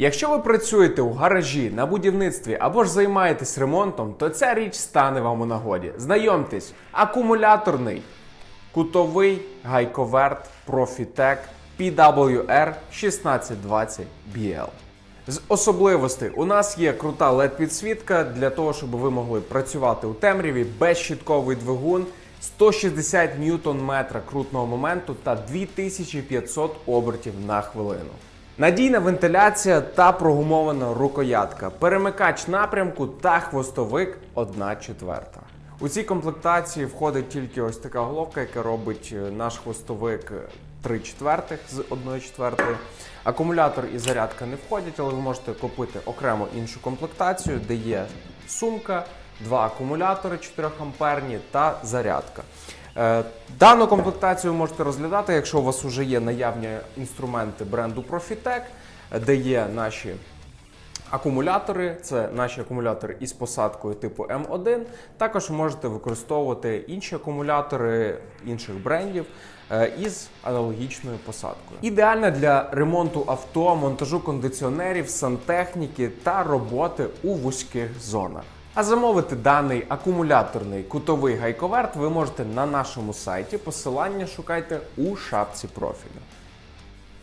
Якщо ви працюєте у гаражі, на будівництві або ж займаєтесь ремонтом, то ця річ стане вам у нагоді. Знайомтесь, акумуляторний, кутовий гайковерт Profitec PWR 1620 BL. З особливостей у нас є крута led підсвітка для того, щоб ви могли працювати у темряві, безщітковий двигун, 160 ньютон метра крутного моменту та 2500 обертів на хвилину. Надійна вентиляція та прогумована рукоятка, перемикач напрямку та хвостовик 1 четверта. У цій комплектації входить тільки ось така головка, яка робить е, наш хвостовик 3 четвертих з 1 четвертої. Акумулятор і зарядка не входять, але ви можете купити окремо іншу комплектацію, де є сумка, два акумулятори 4 амперні та зарядка. Е, Дану комплектацію можете розглядати, якщо у вас вже є наявні інструменти бренду Profitec, де є наші Акумулятори це наші акумулятори із посадкою типу М1. Також можете використовувати інші акумулятори інших брендів е, із аналогічною посадкою. Ідеальна для ремонту авто, монтажу кондиціонерів, сантехніки та роботи у вузьких зонах. А замовити даний акумуляторний кутовий гайковерт ви можете на нашому сайті. Посилання шукайте у шапці профілю.